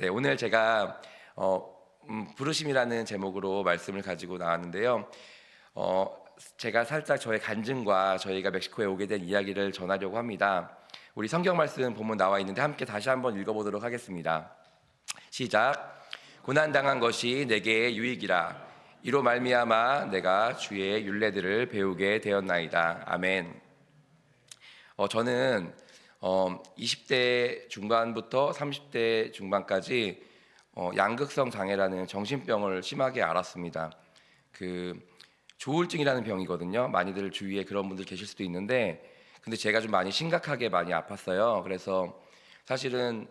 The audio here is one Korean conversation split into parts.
네, 오늘 제가 어, 음, 부르심이라는 제목으로 말씀을 가지고 나왔는데요. 어, 제가 살짝 저의 간증과 저희가 멕시코에 오게 된 이야기를 전하려고 합니다. 우리 성경 말씀 본문 나와 있는데 함께 다시 한번 읽어보도록 하겠습니다. 시작. 고난 당한 것이 내게 유익이라. 이로 말미암아 내가 주의 율례들을 배우게 되었나이다. 아멘. 어, 저는 어, 20대 중반부터 30대 중반까지 어, 양극성 장애라는 정신병을 심하게 앓았습니다. 그 조울증이라는 병이거든요. 많이들 주위에 그런 분들 계실 수도 있는데, 근데 제가 좀 많이 심각하게 많이 아팠어요. 그래서 사실은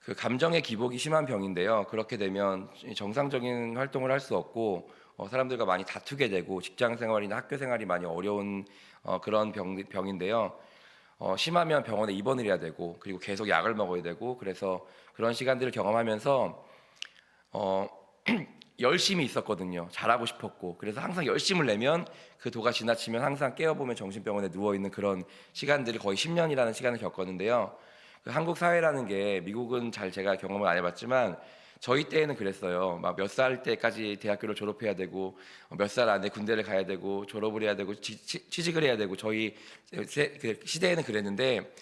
그 감정의 기복이 심한 병인데요. 그렇게 되면 정상적인 활동을 할 수 없고 어, 사람들과 많이 다투게 되고 직장 생활이나 학교 생활이 많이 어려운 어, 그런 병, 병인데요. 어, 심하면 병원에 입원을 해야 되고 그리고 계속 약을 먹어야 되고 그래서 그런 시간들을 경험하면서 어, 열심히 있었거든요. 잘하고 싶었고 그래서 항상 열심을 내면 그 도가 지나치면 항상 깨어보면 정신병원에 누워 있는 그런 시간들이 거의 10년이라는 시간을 겪었는데요. 그 한국 사회라는 게 미국은 잘 제가 경험을 안 해봤지만 저희 때에는 그랬어요. 막 몇 살 때까지 대학교를 졸업해야 되고 몇 살 안에 군대를 가야 되고 졸업을 해야 되고 지- 치- 취직을 해야 되고 저희 세- 그 시대에는 그랬는데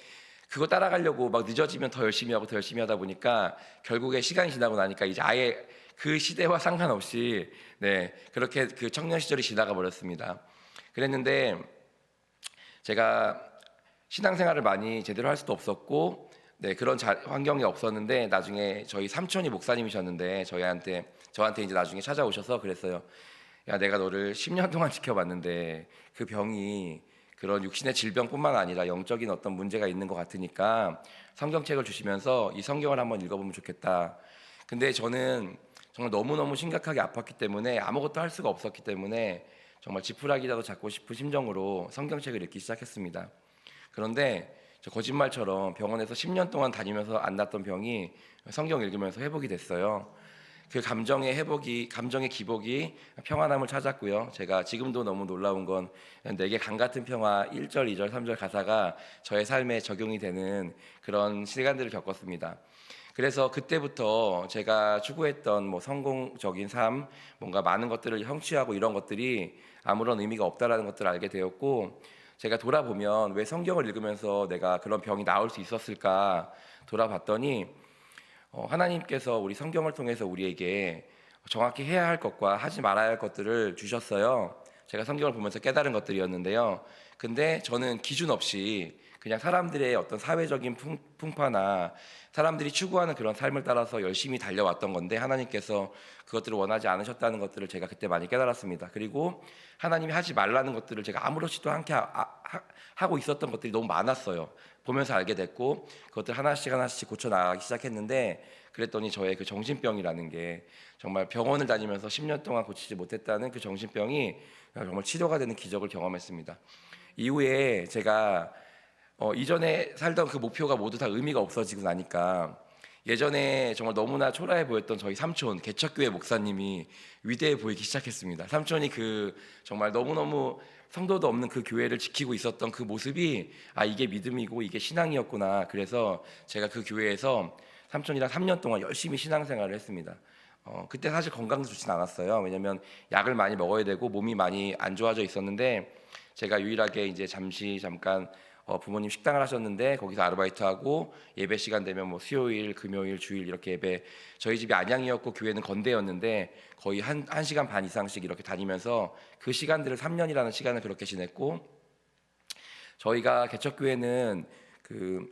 그거 따라가려고 막 늦어지면 더 열심히 하고 더 열심히 하다 보니까 결국에 시간이 지나고 나니까 이제 아예 그 시대와 상관없이 네 그렇게 그 청년 시절이 지나가 버렸습니다. 그랬는데 제가 신앙생활을 많이 제대로 할 수도 없었고 네 그런 자, 환경이 없었는데 나중에 저희 삼촌이 목사님이셨는데 저희한테 저한테 이제 나중에 찾아오셔서 그랬어요. 야 내가 너를 10년 동안 지켜봤는데 그 병이 그런 육신의 질병뿐만 아니라 영적인 어떤 문제가 있는 것 같으니까 성경책을 주시면서 이 성경을 한번 읽어보면 좋겠다. 근데 저는 정말 너무너무 심각하게 아팠기 때문에 아무것도 할 수가 없었기 때문에 정말 지푸라기라도 잡고 싶은 심정으로 성경책을 읽기 시작했습니다. 그런데 저 거짓말처럼 병원에서 10년 동안 다니면서 안 났던 병이 성경 읽으면서 회복이 됐어요. 그 감정의 회복이 감정의 기복이 평안함을 찾았고요. 제가 지금도 너무 놀라운 건 내게 강 같은 평화 1절, 2절, 3절 가사가 저의 삶에 적용이 되는 그런 시간들을 겪었습니다. 그래서 그때부터 제가 추구했던 뭐 성공적인 삶, 뭔가 많은 것들을 성취하고 이런 것들이 아무런 의미가 없다라는 것들을 알게 되었고 제가 돌아보면 왜 성경을 읽으면서 내가 그런 병이 나올 수 있었을까 돌아봤더니 어, 하나님께서 우리 성경을 통해서 우리에게 정확히 해야 할 것과 하지 말아야 할 것들을 주셨어요. 제가 성경을 보면서 깨달은 것들이었는데요. 근데 저는 기준 없이 그냥 사람들의 어떤 사회적인 풍, 풍파나 사람들이 추구하는 그런 삶을 따라서 열심히 달려왔던 건데 하나님께서 그것들을 원하지 않으셨다는 것들을 제가 그때 많이 깨달았습니다. 그리고 하나님이 하지 말라는 것들을 제가 아무렇지도 않게 하, 하, 하고 있었던 것들이 너무 많았어요. 보면서 알게 됐고 그것들 하나씩 하나씩 고쳐 나가기 시작했는데 그랬더니 저의 그 정신병이라는 게 정말 병원을 다니면서 10년 동안 고치지 못했다는 그 정신병이 정말 치료가 되는 기적을 경험했습니다. 이후에 제가 어, 이전에 살던 그 목표가 모두 다 의미가 없어지고 나니까 예전에 정말 너무나 초라해 보였던 저희 삼촌 개척교회 목사님이 위대해 보이기 시작했습니다. 삼촌이 그 정말 너무너무 성도도 없는 그 교회를 지키고 있었던 그 모습이 아 이게 믿음이고 이게 신앙이었구나. 그래서 제가 그 교회에서 삼촌이랑 3년 동안 열심히 신앙생활을 했습니다. 어, 그때 사실 건강도 좋진 않았어요. 왜냐면 약을 많이 먹어야 되고 몸이 많이 안 좋아져 있었는데 제가 유일하게 이제 잠시 잠깐 어, 부모님 식당을 하셨는데 거기서 아르바이트하고 예배 시간 되면 뭐 수요일, 금요일, 주일 이렇게 예배 저희 집이 안양이었고 교회는 건대였는데 거의 한, 한 시간 반 이상씩 이렇게 다니면서 그 시간들을 3년이라는 시간을 그렇게 지냈고 저희가 개척교회는 그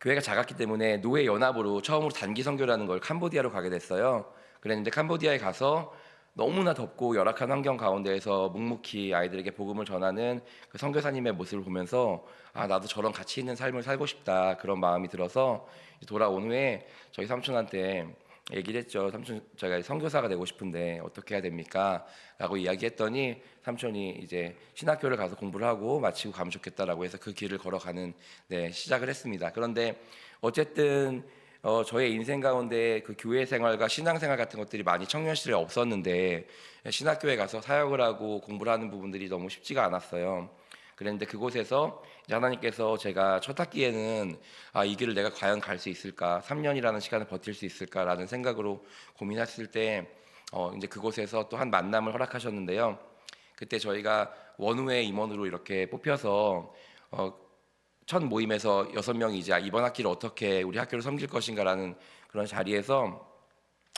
교회가 작았기 때문에 노예 연합으로 처음으로 단기 선교라는 걸 캄보디아로 가게 됐어요. 그랬는데 캄보디아에 가서 너무나 덥고 열악한 환경 가운데에서 묵묵히 아이들에게 복음을 전하는 그 선교사님의 모습을 보면서 아 나도 저런 가치 있는 삶을 살고 싶다 그런 마음이 들어서 돌아온 후에 저희 삼촌한테 얘기를 했죠. 삼촌 제가 선교사가 되고 싶은데 어떻게 해야 됩니까? 라고 이야기했더니 삼촌이 이제 신학교를 가서 공부를 하고 마치고 가면 좋겠다라고 해서 그 길을 걸어가는 네, 시작을 했습니다. 그런데 어쨌든 어, 저의 인생 가운데 그 교회 생활과 신앙 생활 같은 것들이 많이 청년 시절에 없었는데 신학교에 가서 사역을 하고 공부를 하는 부분들이 너무 쉽지가 않았어요. 그랬는데 그곳에서 하나님께서 제가 첫 학기에는 아, 이 길을 내가 과연 갈 수 있을까? 3년이라는 시간을 버틸 수 있을까라는 생각으로 고민했을 때 어, 이제 그곳에서 또 한 만남을 허락하셨는데요. 그때 저희가 원우회 임원으로 이렇게 뽑혀서 어, 첫 모임에서 여섯 명이 이제 이번 학기를 어떻게 우리 학교를 섬길 것인가라는 그런 자리에서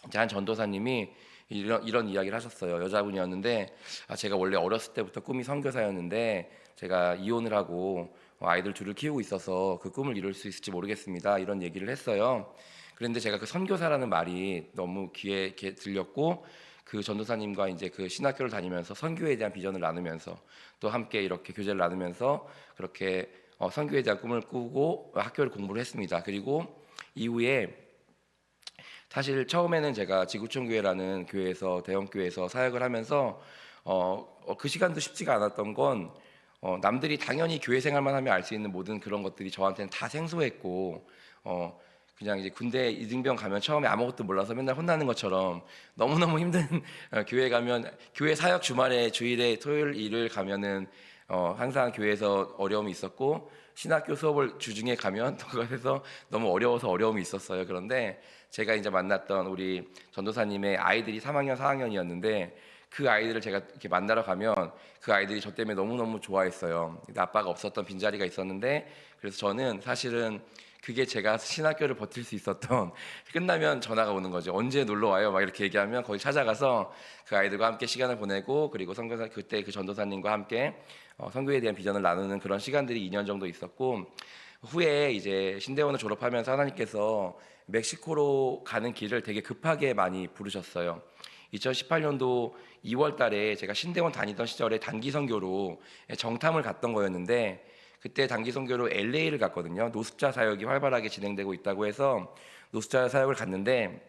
이제 한 전도사님이 이런 이런 이야기를 하셨어요. 여자분이었는데 아, 제가 원래 어렸을 때부터 꿈이 선교사였는데 제가 이혼을 하고 어, 아이들 둘을 키우고 있어서 그 꿈을 이룰 수 있을지 모르겠습니다. 이런 얘기를 했어요. 그런데 제가 그 선교사라는 말이 너무 귀에 들렸고 그 전도사님과 이제 그 신학교를 다니면서 선교에 대한 비전을 나누면서 또 함께 이렇게 교제를 나누면서 그렇게 어, 대한 꿈을 꾸고 학교를 공부를 했습니다. 그리고 이후에 사실 처음에는 제가 지구촌 교회라는 교회에서 대형 교회에서 사역을 하면서 어, 어, 그 시간도 쉽지가 않았던 건 어, 남들이 당연히 교회 생활만 하면 알 수 있는 모든 그런 것들이 저한테는 다 생소했고 어, 그냥 이제 군대 이등병 가면 처음에 아무것도 몰라서 맨날 혼나는 것처럼 너무너무 힘든 어, 교회 가면 교회 사역 주말에 주일에 토요일 일을 가면은 어, 항상 교회에서 어려움이 있었고 신학교 수업을 주중에 가면 또 그것에서 너무 어려워서 어려움이 있었어요. 그런데 제가 이제 만났던 우리 전도사님의 아이들이 3학년, 4학년이었는데 그 아이들을 제가 이렇게 만나러 가면 그 아이들이 저 때문에 너무너무 좋아했어요. 아빠가 없었던 빈자리가 있었는데 그래서 저는 사실은 그게 제가 신학교를 버틸 수 있었던 끝나면 전화가 오는 거죠. 언제 놀러 와요? 막 이렇게 얘기하면 거기 찾아가서 그 아이들과 함께 시간을 보내고 그리고 선교사 그때 그 전도사님과 함께 어, 선교에 대한 비전을 나누는 그런 시간들이 2년 정도 있었고 후에 이제 신대원을 졸업하면서 하나님께서 멕시코로 가는 길을 되게 급하게 많이 부르셨어요. 2018년도 2월 달에 제가 신대원 다니던 시절에 단기 선교로 정탐을 갔던 거였는데 그때 단기 선교로 LA를 갔거든요. 노숙자 사역이 활발하게 진행되고 있다고 해서 노숙자 사역을 갔는데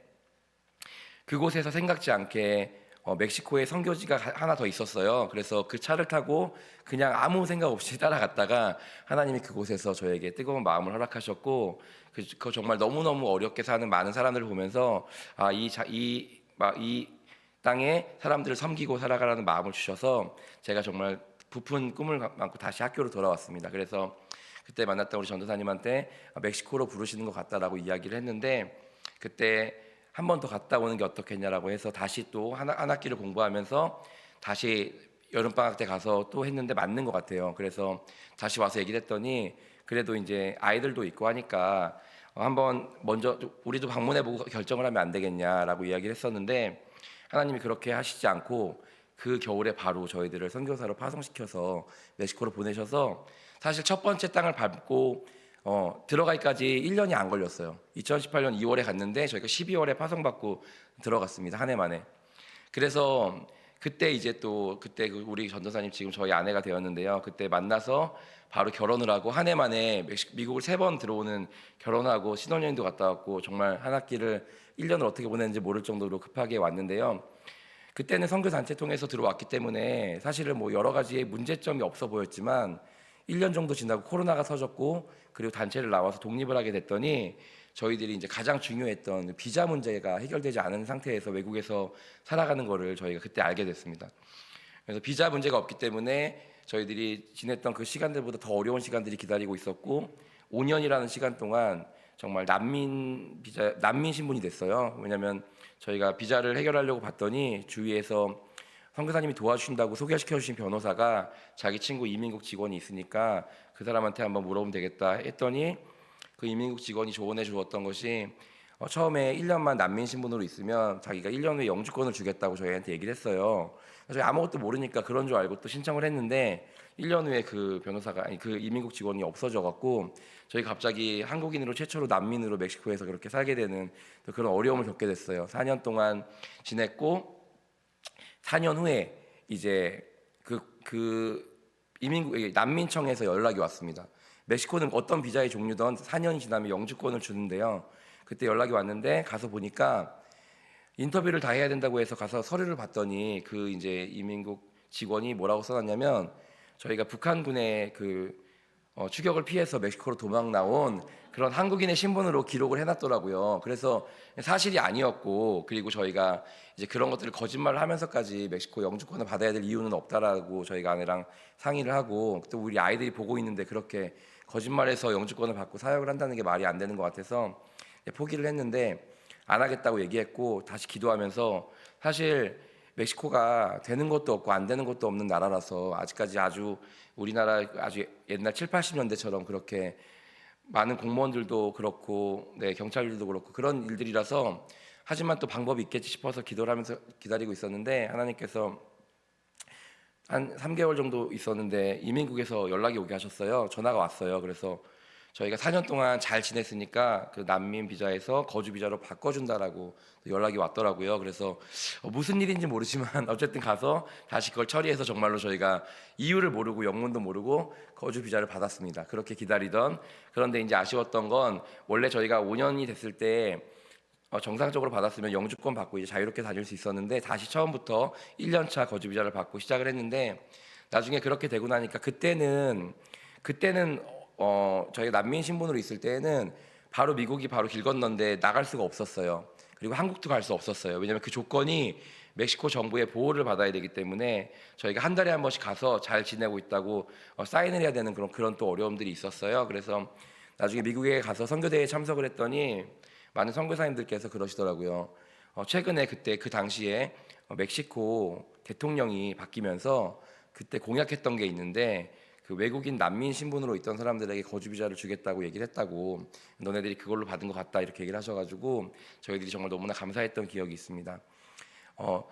그곳에서 생각지 않게 어, 멕시코에 선교지가 가- 하나 더 있었어요. 그래서 그 차를 타고 그냥 아무 생각 없이 따라갔다가 하나님이 그곳에서 저에게 뜨거운 마음을 허락하셨고 그, 그 정말 너무 너무 어렵게 사는 많은 사람들을 보면서 아이이이 이 땅에 사람들을 섬기고 살아가라는 마음을 주셔서 제가 정말 부푼 꿈을 안고 다시 학교로 돌아왔습니다. 그래서 그때 만났던 우리 전도사님한테 아, 멕시코로 부르시는 것 같다라고 이야기를 했는데 그때 한 번 더 갔다 오는 게 어떻겠냐라고 해서 다시 또 한, 한 학기를 공부하면서 다시 여름 방학 때 가서 또 했는데 맞는 것 같아요. 그래서 다시 와서 얘기를 했더니 그래도 이제 아이들도 있고 하니까 어, 한번 먼저 우리도 방문해보고 결정을 하면 안 되겠냐라고 이야기를 했었는데 하나님이 그렇게 하시지 않고 그 겨울에 바로 저희들을 선교사로 파송시켜서 멕시코로 보내셔서 사실 첫 번째 땅을 밟고 어, 들어가기까지 1년이 안 걸렸어요. 2018년 2월에 갔는데 저희가 12월에 파송받고 들어갔습니다. 한 해 만에. 그래서 그때 이제 또 그때 그 우리 전도사님 지금 저희 아내가 되었는데요. 그때 만나서 바로 결혼을 하고 한 해 만에 미국을 세 번 들어오는 결혼하고 신혼여행도 갔다 왔고 정말 한 학기를 1년을 어떻게 보냈는지 모를 정도로 급하게 왔는데요. 그때는 선교 단체 통해서 들어왔기 때문에 사실은 뭐 여러 가지의 문제점이 없어 보였지만 1년 정도 지나고 코로나가 터졌고 그리고 단체를 나와서 독립을 하게 됐더니 저희들이 이제 가장 중요했던 비자 문제가 해결되지 않은 상태에서 외국에서 살아가는 거를 저희가 그때 알게 됐습니다. 그래서 비자 문제가 없기 때문에 저희들이 지냈던 그 시간들보다 더 어려운 시간들이 기다리고 있었고 5년이라는 시간 동안 정말 난민 비자 난민 신분이 됐어요. 왜냐하면 저희가 비자를 해결하려고 봤더니 주위에서 선교사님이 도와주신다고 소개시켜 주신 변호사가 자기 친구 이민국 직원이 있으니까 그 사람한테 한번 물어보면 되겠다 했더니 그 이민국 직원이 조언해 주었던 것이 어, 처음에 1년만 난민 신분으로 있으면 자기가 1년 후에 영주권을 주겠다고 저희한테 얘기를 했어요. 저희 아무것도 모르니까 그런 줄 알고 또 신청을 했는데 1년 후에 그 변호사가 아니 그 이민국 직원이 없어져 갖고 저희 가 갑자기 한국인으로 최초로 난민으로 멕시코에서 그렇게 살게 되는 또 그런 어려움을 겪게 됐어요. 4년 동안 지냈고 4년 후에 이제 그, 그 이민국 난민청에서 연락이 왔습니다. 멕시코는 어떤 비자의 종류든 4년이 지나면 영주권을 주는데요. 그때 연락이 왔는데 가서 보니까 인터뷰를 다 해야 된다고 해서 가서 서류를 봤더니 그 이제 이민국 직원이 뭐라고 써놨냐면 저희가 북한군의 그 어, 추격을 피해서 멕시코로 도망 나온 그런 한국인의 신분으로 기록을 해놨더라고요. 그래서 사실이 아니었고 그리고 저희가 이제 그런 것들을 거짓말을 하면서까지 멕시코 영주권을 받아야 될 이유는 없다라고 저희가 아내랑 상의를 하고 또 우리 아이들이 보고 있는데 그렇게 거짓말해서 영주권을 받고 사역을 한다는 게 말이 안 되는 것 같아서 포기를 했는데 안 하겠다고 얘기했고 다시 기도하면서 사실 멕시코가 되는 것도 없고 안 되는 것도 없는 나라라서 아직까지 아주 우리나라 아주 옛날 7, 80년대처럼 그렇게 많은 공무원들도 그렇고 네, 경찰들도 그렇고 그런 일들이라서 하지만 또 방법이 있겠지 싶어서 기도를 하면서 기다리고 있었는데 하나님께서 한 3개월 정도 있었는데 이민국에서 연락이 오게 하셨어요. 전화가 왔어요. 그래서 저희가 4년 동안 잘 지냈으니까 그 난민 비자에서 거주 비자로 바꿔준다라고 연락이 왔더라고요. 그래서 어, 무슨 일인지 모르지만 어쨌든 가서 다시 그걸 처리해서 정말로 저희가 이유를 모르고 영문도 모르고 거주 비자를 받았습니다. 그렇게 기다리던 그런데 이제 아쉬웠던 건 원래 저희가 5년이 됐을 때 어, 정상적으로 받았으면 영주권 받고 이제 자유롭게 다닐 수 있었는데 다시 처음부터 1년차 거주 비자를 받고 시작을 했는데 나중에 그렇게 되고 나니까 그때는 그때는 어 저희가 난민 신분으로 있을 때는 바로 미국이 바로 길 건너인데 나갈 수가 없었어요. 그리고 한국도 갈 수 없었어요. 왜냐하면 그 조건이 멕시코 정부의 보호를 받아야 되기 때문에 저희가 한 달에 한 번씩 가서 잘 지내고 있다고 어, 사인을 해야 되는 그런 그런 또 어려움들이 있었어요. 그래서 나중에 미국에 가서 선교대회에 참석을 했더니 많은 선교사님들께서 그러시더라고요. 어, 최근에 그때 그 당시에 어, 멕시코 대통령이 바뀌면서 그때 공약했던 게 있는데 그 외국인 난민 신분으로 있던 사람들에게 거주 비자를 주겠다고 얘기를 했다고 너네들이 그걸로 받은 것 같다 이렇게 얘기를 하셔가지고 저희들이 정말 너무나 감사했던 기억이 있습니다. 어,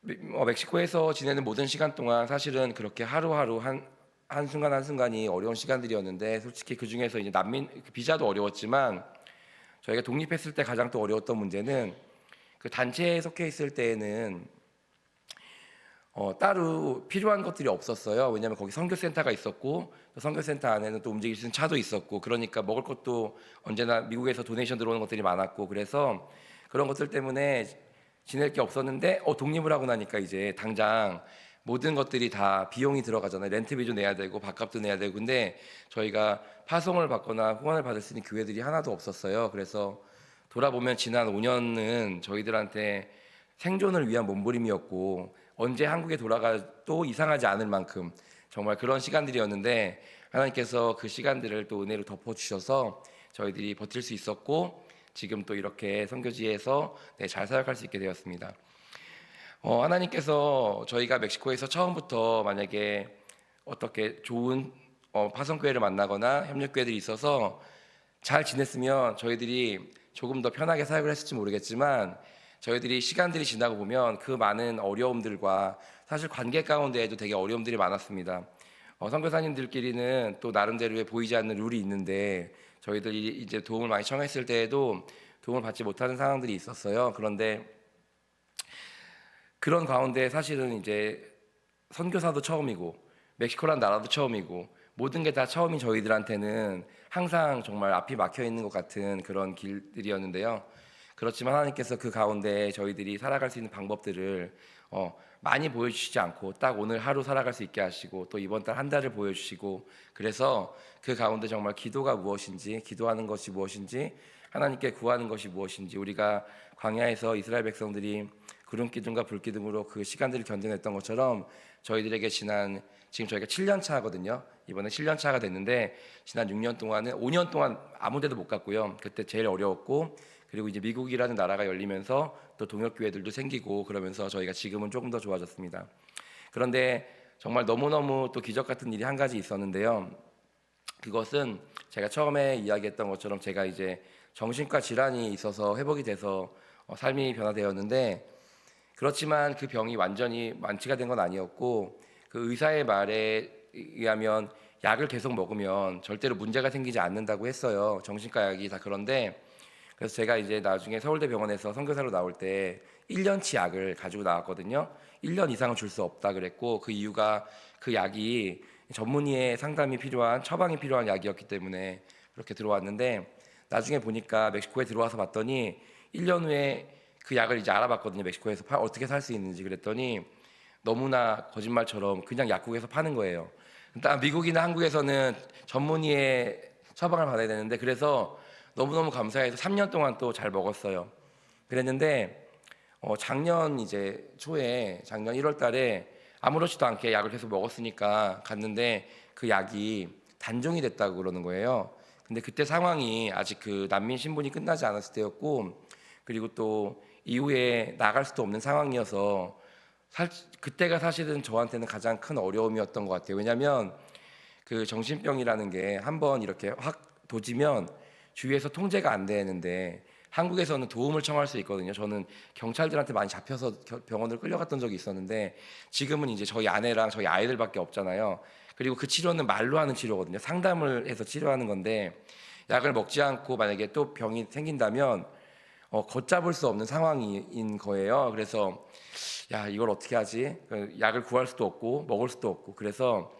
멕- 어, 멕시코에서 지내는 모든 시간 동안 사실은 그렇게 하루하루 한, 한 순간 한 순간이 어려운 시간들이었는데 솔직히 그 중에서 이제 난민 그 비자도 어려웠지만 저희가 독립했을 때 가장 또 어려웠던 문제는 그 단체에 속해 있을 때에는 어, 따로 필요한 것들이 없었어요. 왜냐하면 거기 선교센터가 있었고 또 선교센터 안에는 또 움직일 수 있는 차도 있었고 그러니까 먹을 것도 언제나 미국에서 도네이션 들어오는 것들이 많았고 그래서 그런 것들 때문에 지낼 게 없었는데 어, 독립을 하고 나니까 이제 당장 모든 것들이 다 비용이 들어가잖아요. 렌트비도 내야 되고 밥값도 내야 되고 근데 저희가 파송을 받거나 후원을 받을 수 있는 교회들이 하나도 없었어요. 그래서 돌아보면 지난 5년은 저희들한테 생존을 위한 몸부림이었고 언제 한국에 돌아가도 이상하지 않을 만큼 정말 그런 시간들이었는데 하나님께서 그 시간들을 또 은혜로 덮어주셔서 저희들이 버틸 수 있었고 지금 또 이렇게 선교지에서 네, 잘 사역할 수 있게 되었습니다. 어, 하나님께서 저희가 멕시코에서 처음부터 만약에 어떻게 좋은 어, 파송교회를 만나거나 협력교회들이 있어서 잘 지냈으면 저희들이 조금 더 편하게 사역을 했을지 모르겠지만 저희들이 시간들이 지나고 보면 그 많은 어려움들과 사실 관계 가운데에도 되게 어려움들이 많았습니다. 어, 선교사님들끼리는 또 나름대로의 보이지 않는 룰이 있는데 저희들이 이제 도움을 많이 청했을 때에도 도움을 받지 못하는 상황들이 있었어요. 그런데 그런 가운데 사실은 이제 선교사도 처음이고 멕시코란 나라도 처음이고 모든 게 다 처음인 저희들한테는 항상 정말 앞이 막혀 있는 것 같은 그런 길들이었는데요. 그렇지만 하나님께서 그 가운데 저희들이 살아갈 수 있는 방법들을 어, 많이 보여주시지 않고 딱 오늘 하루 살아갈 수 있게 하시고 또 이번 달 한 달을 보여주시고 그래서 그 가운데 정말 기도가 무엇인지 기도하는 것이 무엇인지 하나님께 구하는 것이 무엇인지 우리가 광야에서 이스라엘 백성들이 구름 기둥과 불 기둥으로 그 시간들을 견뎌냈던 것처럼 저희들에게 지난 지금 저희가 7년 차거든요. 이번에 7년 차가 됐는데 지난 6년 동안은 5년 동안 아무 데도 못 갔고요. 그때 제일 어려웠고 그리고 이제 미국이라는 나라가 열리면서 또 동역 교회들도 생기고 그러면서 저희가 지금은 조금 더 좋아졌습니다. 그런데 정말 너무너무 또 기적 같은 일이 한 가지 있었는데요. 그것은 제가 처음에 이야기했던 것처럼 제가 이제 정신과 질환이 있어서 회복이 돼서 어, 삶이 변화되었는데 그렇지만 그 병이 완전히 완치가 된 건 아니었고 그 의사의 말에 의하면 약을 계속 먹으면 절대로 문제가 생기지 않는다고 했어요. 정신과 약이 다 그런데 그래서 제가 이제 나중에 서울대 병원에서 선교사로 나올 때 1년치 약을 가지고 나왔거든요. 1년 이상은 줄 수 없다 그랬고 그 이유가 그 약이 전문의의 상담이 필요한 처방이 필요한 약이었기 때문에 그렇게 들어왔는데 나중에 보니까 멕시코에 들어와서 봤더니 1년 후에 그 약을 이제 알아봤거든요. 멕시코에서 파- 어떻게 살 수 있는지 그랬더니 너무나 거짓말처럼 그냥 약국에서 파는 거예요. 일단 미국이나 한국에서는 전문의의 처방을 받아야 되는데 그래서 너무너무 감사해서 3년 동안 또 잘 먹었어요. 그랬는데 어, 작년 이제 초에 작년 1월 달에 아무렇지도 않게 약을 계속 먹었으니까 갔는데 그 약이 단종이 됐다고 그러는 거예요. 근데 그때 상황이 아직 그 난민 신분이 끝나지 않았을 때였고 그리고 또 이후에 나갈 수도 없는 상황이어서 살, 그때가 사실은 저한테는 가장 큰 어려움이었던 것 같아요. 왜냐하면 그 정신병이라는 게 한번 이렇게 확 도지면 주위에서 통제가 안 되는데 한국에서는 도움을 청할 수 있거든요. 저는 경찰들한테 많이 잡혀서 겨- 병원을 끌려갔던 적이 있었는데 지금은 이제 저희 아내랑 저희 아이들밖에 없잖아요. 그리고 그 치료는 말로 하는 치료거든요. 상담을 해서 치료하는 건데 약을 먹지 않고 만약에 또 병이 생긴다면 어, 걷잡을 수 없는 상황인 거예요. 그래서 야 이걸 어떻게 하지? 그 약을 구할 수도 없고 먹을 수도 없고 그래서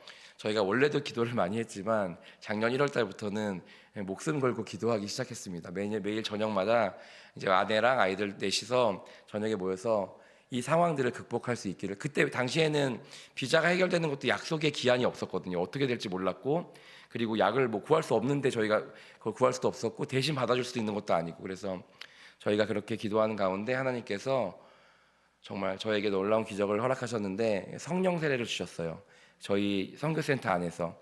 저희가 원래도 기도를 많이 했지만 작년 1월 달부터는 목숨 걸고 기도하기 시작했습니다. 매일 매일 저녁마다 이제 아내랑 아이들 넷이서 저녁에 모여서 이 상황들을 극복할 수 있기를 그때 당시에는 비자가 해결되는 것도 약속의 기한이 없었거든요. 어떻게 될지 몰랐고 그리고 약을 뭐 구할 수 없는데 저희가 그걸 구할 수도 없었고 대신 받아줄 수도 있는 것도 아니고 그래서 저희가 그렇게 기도하는 가운데 하나님께서 정말 저에게 놀라운 기적을 허락하셨는데 성령 세례를 주셨어요. 저희 선교센터 안에서.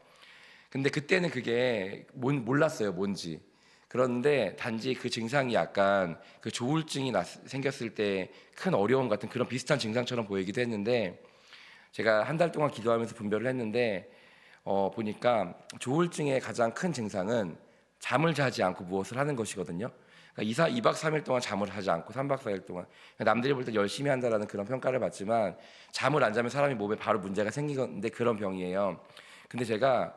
근데 그때는 그게 뭔- 몰랐어요, 뭔지. 그런데 단지 그 증상이 약간 그 조울증이 났- 생겼을 때 큰 어려움 같은 그런 비슷한 증상처럼 보이기도 했는데 제가 한 달 동안 기도하면서 분별을 했는데 어, 보니까 조울증의 가장 큰 증상은 잠을 자지 않고 무엇을 하는 것이거든요. 그러니까 2사, 2박 3일 동안 잠을 자지 않고 3박 4일 동안 그러니까 남들이 볼 때 열심히 한다라는 그런 평가를 받지만 잠을 안 자면 사람이 몸에 바로 문제가 생기는데 그런 병이에요. 근데 제가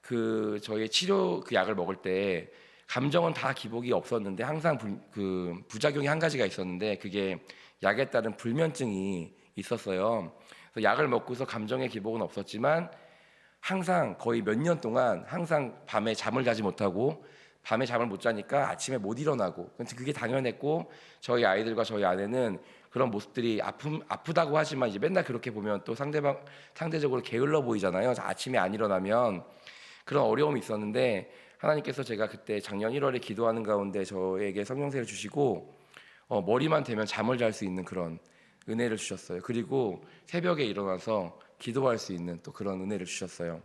그 저희 치료 그 약을 먹을 때 감정은 다 기복이 없었는데 항상 불, 그 부작용이 한 가지가 있었는데 그게 약에 따른 불면증이 있었어요. 그래서 약을 먹고서 감정의 기복은 없었지만 항상 거의 몇 년 동안 항상 밤에 잠을 자지 못하고 밤에 잠을 못 자니까 아침에 못 일어나고 근데 그게 당연했고 저희 아이들과 저희 아내는 그런 모습들이 아픔 아프다고 하지만 이제 맨날 그렇게 보면 또 상대방 상대적으로 게을러 보이잖아요. 아침에 안 일어나면 그런 어려움이 있었는데 하나님께서 제가 그때 작년 1월에 기도하는 가운데 저에게 성령세를 주시고 어, 머리만 대면 잠을 잘 수 있는 그런 은혜를 주셨어요. 그리고 새벽에 일어나서 기도할 수 있는 또 그런 은혜를 주셨어요.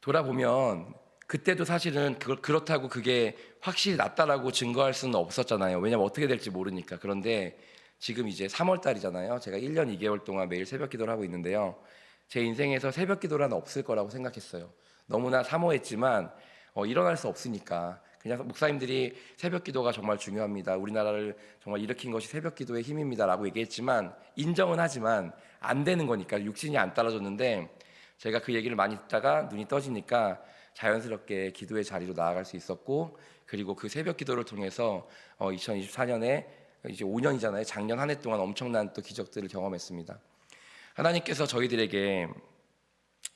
돌아보면 그때도 사실은 그걸 그렇다고 그게 확실히 낫다라고 증거할 수는 없었잖아요. 왜냐면 어떻게 될지 모르니까. 그런데 지금 이제 3월 달이잖아요. 제가 1년 2개월 동안 매일 새벽 기도를 하고 있는데요. 제 인생에서 새벽 기도란 없을 거라고 생각했어요. 너무나 사모했지만 어, 일어날 수 없으니까 그냥 목사님들이 새벽 기도가 정말 중요합니다. 우리나라를 정말 일으킨 것이 새벽 기도의 힘입니다라고 얘기했지만 인정은 하지만 안 되는 거니까 육신이 안 따라줬는데 제가 그 얘기를 많이 듣다가 눈이 떠지니까 자연스럽게 기도의 자리로 나아갈 수 있었고 그리고 그 새벽 기도를 통해서 어, 2024년에 이제 5년이잖아요. 작년 한 해 동안 엄청난 또 기적들을 경험했습니다. 하나님께서 저희들에게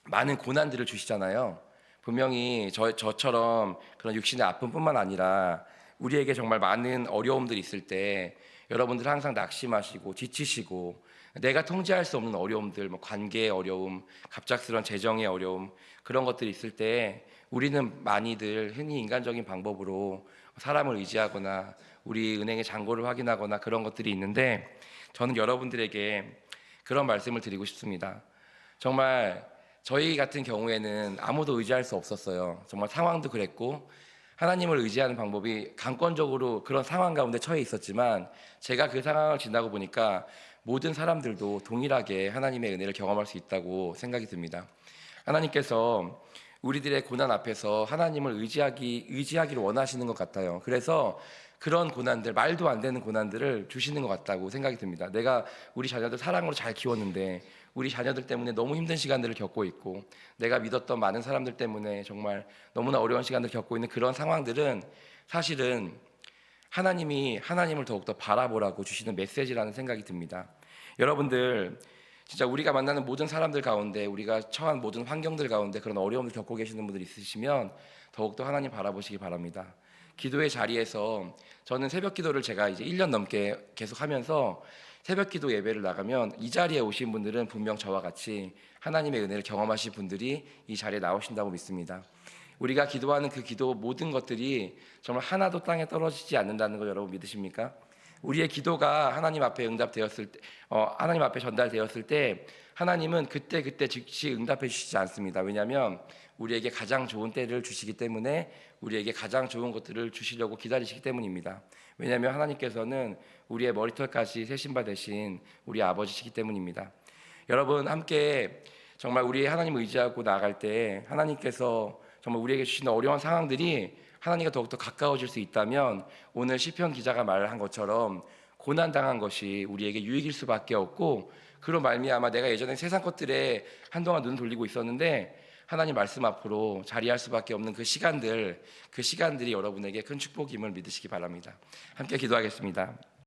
많은 고난들을 주시잖아요. 분명히 저, 저처럼 그런 육신의 아픔뿐만 아니라 우리에게 정말 많은 어려움들이 있을 때 여러분들 항상 낙심하시고 지치시고 내가 통제할 수 없는 어려움들, 뭐 관계의 어려움, 갑작스런 재정의 어려움 그런 것들이 있을 때 우리는 많이들 흔히 인간적인 방법으로 사람을 의지하거나 우리 은행의 잔고를 확인하거나 그런 것들이 있는데 저는 여러분들에게 그런 말씀을 드리고 싶습니다. 정말 저희 같은 경우에는 아무도 의지할 수 없었어요. 정말 상황도 그랬고 하나님을 의지하는 방법이 강권적으로 그런 상황 가운데 처해 있었지만 제가 그 상황을 지나고 보니까 모든 사람들도 동일하게 하나님의 은혜를 경험할 수 있다고 생각이 듭니다. 하나님께서 우리들의 고난 앞에서 하나님을 의지하기 의지하기를 원하시는 것 같아요. 그래서 그런 고난들 말도 안 되는 고난들을 주시는 것 같다고 생각이 듭니다. 내가 우리 자녀들 사랑으로 잘 키웠는데 우리 자녀들 때문에 너무 힘든 시간들을 겪고 있고 내가 믿었던 많은 사람들 때문에 정말 너무나 어려운 시간들을 겪고 있는 그런 상황들은 사실은 하나님이 하나님을 더욱더 바라보라고 주시는 메시지라는 생각이 듭니다. 여러분들 진짜 우리가 만나는 모든 사람들 가운데 우리가 처한 모든 환경들 가운데 그런 어려움을 겪고 계시는 분들 있으시면 더욱더 하나님 바라보시기 바랍니다. 기도의 자리에서 저는 새벽 기도를 제가 이제 1년 넘게 계속 하면서 새벽 기도 예배를 나가면 이 자리에 오신 분들은 분명 저와 같이 하나님의 은혜를 경험하신 분들이 이 자리에 나오신다고 믿습니다. 우리가 기도하는 그 기도 모든 것들이 정말 하나도 땅에 떨어지지 않는다는 걸 여러분 믿으십니까? 우리의 기도가 하나님 앞에 응답되었을 때, 어, 하나님 앞에 전달되었을 때 하나님은 그때 그때 즉시 응답해 주시지 않습니다. 왜냐하면 우리에게 가장 좋은 때를 주시기 때문에 우리에게 가장 좋은 것들을 주시려고 기다리시기 때문입니다. 왜냐하면 하나님께서는 우리의 머리털까지 새 신발 대신 우리 아버지시기 때문입니다. 여러분 함께 정말 우리 하나님 의지하고 나아갈 때 하나님께서 정말 우리에게 주시는 어려운 상황들이 하나님과 더욱더 가까워질 수 있다면 오늘 시편 기자가 말한 것처럼 고난 당한 것이 우리에게 유익일 수밖에 없고 그로 말미암아 내가 예전에 세상 것들에 한동안 눈 돌리고 있었는데 하나님 말씀 앞으로 자리할 수밖에 없는 그 시간들 그 시간들이 여러분에게 큰 축복임을 믿으시기 바랍니다. 함께 기도하겠습니다.